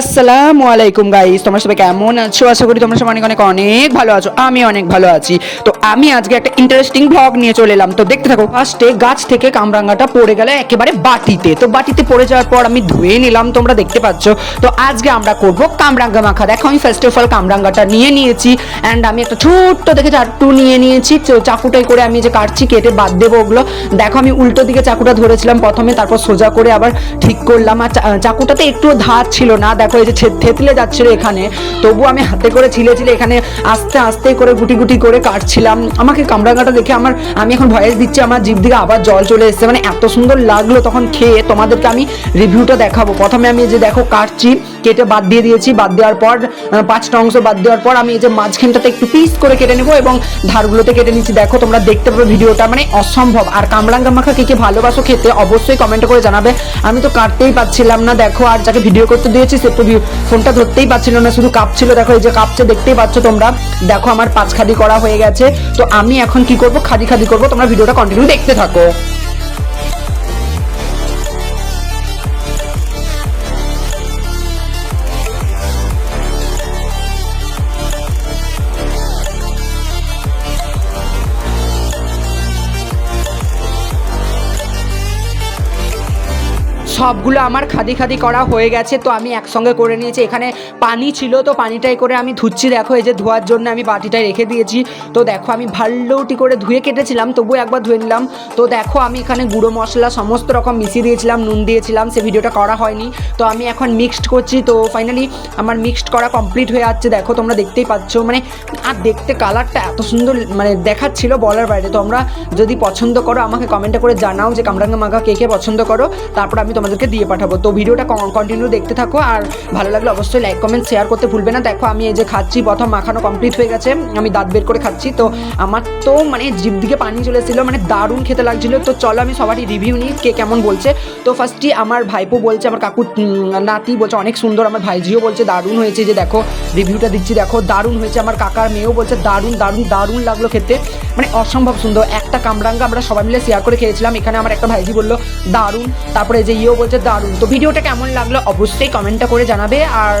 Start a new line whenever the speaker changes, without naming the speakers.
আসসালামু আলাইকুম গাইস তোমরা সবাই কেমন আছো? আশা করি তোমরা সবাই অনেক অনেক অনেক ভালো আছো। আমি অনেক ভালো আছি। তো আমি আজকে একটা ইন্টারেস্টিং ব্লগ নিয়ে চলে এলাম। তো দেখতে থাকো ফার্স্টে গাছ থেকে কামরাঙ্গাটা পড়ে গেল একেবারে বাটিতে। তো বাটিতে পড়ে যাওয়ার পর আমি ধুয়ে নিলাম, তোমরা দেখতে পাচ্ছ। তো আজকে আমরা করব কামরাঙ্গা মাখা। দেখো, আমি ফার্স্ট অফ অল কামরাঙ্গাটা নিয়ে নিয়েছি অ্যান্ড আমি একটা ছোট্ট দেখে চাট্টু নিয়ে নিয়েছি। চাকুটাই করে আমি যে কাটছি, কেটে বাদ দেবো ওগুলো। দেখো, আমি উল্টো দিকে চাকুটা ধরেছিলাম প্রথমে, তারপর সোজা করে আবার ঠিক করলাম। আর চাকুটাতে একটু ধার ছিল না। দেখো এই যে ছে- থেতলে যাচ্ছিল এখানে। তবু আমি হাতে করে ছিলে ছিলে এখানে আস্তে আস্তে করে গুটি গুটি করে কাটছিলাম। আমাকে কামরাঙ্গাটা দেখে আমার আমি এখন ভয়েস দিচ্ছি, আমার জিভ দিকে আবার জল চলে এসেছে। মানে এত সুন্দর লাগল তখন খেয়ে। তোমাদেরকে আমি রিভিউটা দেখাবো। প্রথমে আমি যে দেখো কাটছি, কেটে বাদ দিয়ে দিয়েছি। বাদ দেওয়ার পর পাঁচটা অংশ বাদ দেওয়ার পর আমি এই যে মাঝখানটাতে একটু পিস করে কেটে নেব এবং ধারগুলোতে কেটে নিচ্ছি। দেখো, তোমরা দেখতে পাবে ভিডিওটা। মানে অসম্ভব। আর কামরাঙ্গা মাখা কে কে ভালোবাসো খেতে অবশ্যই কমেন্ট করে জানাবে। আমি তো কাটতেই পাচ্ছিলাম না। দেখো, আর যাকে ভিডিও করতে দিয়েছি, সে ফোনটা ধরতেই পাচ্ছিল না, শুধু কাঁপছিল। দেখো এই যে কাঁপছে, দেখতেই পাচ্ছ তোমরা। দেখো আমার পাঁচ খাদি করা হয়ে গেছে। তো আমি এখন কি করব? খাদি খাদি করব। তোমরা ভিডিওটা কন্টিনিউ দেখতে থাকো। সবগুলো আমার খাদি খাদি করা হয়ে গেছে, তো আমি একসঙ্গে করে নিয়েছি। এখানে পানি ছিল, তো পানিটাই করে আমি ধুচ্ছি। দেখো, এই যে ধোয়ার জন্য আমি বাটিটায় রেখে দিয়েছি। তো দেখো, আমি ভালোটি করে ধুয়ে কেটেছিলাম তবু একবার ধুয়ে নিলাম। তো দেখো, আমি এখানে গুঁড়ো মশলা সমস্ত রকম মিশিয়ে দিয়েছিলাম, নুন দিয়েছিলাম, সে ভিডিওটা করা হয়নি। তো আমি এখন মিক্সড করছি, তো ফাইনালি আমার মিক্সড করা কমপ্লিট হয়ে যাচ্ছে। দেখো, তোমরা দেখতেই পাচ্ছ মানে আর দেখতে কালারটা এত সুন্দর মানে দেখাচ্ছিল বলার বাইরে। তোমরা যদি পছন্দ করো, আমাকে কমেন্টে করে জানাও যে কামরাঙ্গা মাখা কে কে পছন্দ করো। তারপর আমি তোমাদেরকে দিয়ে পাঠাবো। তো ভিডিওটা কন্টিনিউ দেখতে থাকো। আর ভালো লাগলে অবশ্যই লাইক কমেন্ট শেয়ার করতে ভুলবে না। দেখো, আমি এই যে খাচ্ছি, প্রথম মাখানো কমপ্লিট হয়ে গেছে। আমি দাঁত বের করে খাচ্ছি। তো আমার তো মানে জিভ দিকে পানি চলে এসেছিল মানে দারুণ খেতে লাগছিল। তো চলো আমি সবারই রিভিউ নিই, কে কেমন বলছে। তো ফার্স্টই আমার ভাইপো বলছে, আমার কাকু নাতি বলছে, অনেক সুন্দর। আমার ভাইজিও বলছে, দারুণ হয়েছে। যে দেখো রিভিউটা দিচ্ছি। দেখো, দারুণ হয়েছে। আমার কাকার মেয়েও বলছে, দারুণ দারুণ দারুণ লাগল খেতে। মানে অসম্ভব সুন্দর। একটা কামরাঙ্গা আমরা সবাই মিলে শেয়ার করে খেয়েছিলাম। এখানে আমার একটা ভাইজি বলল, দারুণ। তারপরে যে ইয়েও বলছে, দারুণ। তো ভিডিওটা কেমন লাগল অবশ্যই কমেন্টটা করে জানাবে। আর